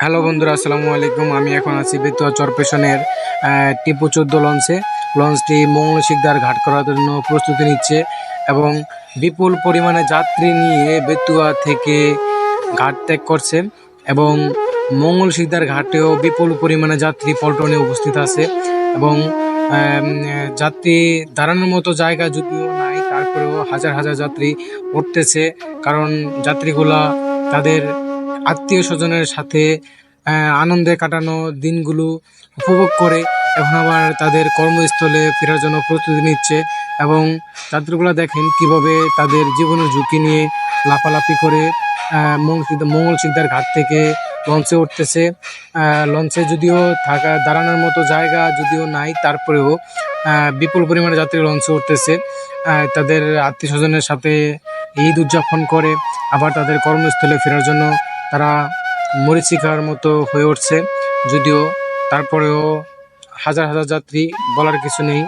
Hello বন্ধুরা, আসসালামু আলাইকুম। আমি এখন আছি বেতুয়া চরপেশনের টিপু চোদ্দ লঞ্চে। লঞ্চটি মঙ্গল শিকদার ঘাট করার জন্য প্রস্তুতি নিচ্ছে এবং বিপুল পরিমাণে যাত্রী নিয়ে বেতুয়া থেকে ঘাট ত্যাগ করছে এবং মঙ্গল শিকদার ঘাটেও বিপুল পরিমাণে যাত্রী পল্টনে উপস্থিত আছে এবং যাত্রী দাঁড়ানোর মতো জায়গা যদিও নাই, তারপরেও হাজার হাজার যাত্রী উঠতেছে কারণ যাত্রীগুলা তাদের আত্মীয় স্বজনের সাথে আনন্দে কাটানো দিনগুলো উপভোগ করে এখন আবার তাদের কর্মস্থলে ফেরার জন্য প্রস্তুতি নিচ্ছে এবং যাত্রীগুলো দেখেন কীভাবে তাদের জীবনের ঝুঁকি নিয়ে লাফালাফি করে মঙ্গল সিদ্ধার ঘাট থেকে লঞ্চে উঠতেছে। লঞ্চে যদিও থাকা, দাঁড়ানোর মতো জায়গা যদিও নাই, তারপরেও বিপুল পরিমাণে যাত্রী লঞ্চে উঠতেছে। তাদের আত্মীয় স্বজনের সাথে ঈদ উদযাপন করে, আবার তাদের কর্মস্থলে ফেরার জন্য তারা মরিচিকার মতো হয়ে উঠছে। যদিও তারপরেও হাজার হাজার যাত্রী বলার কিছু নেই।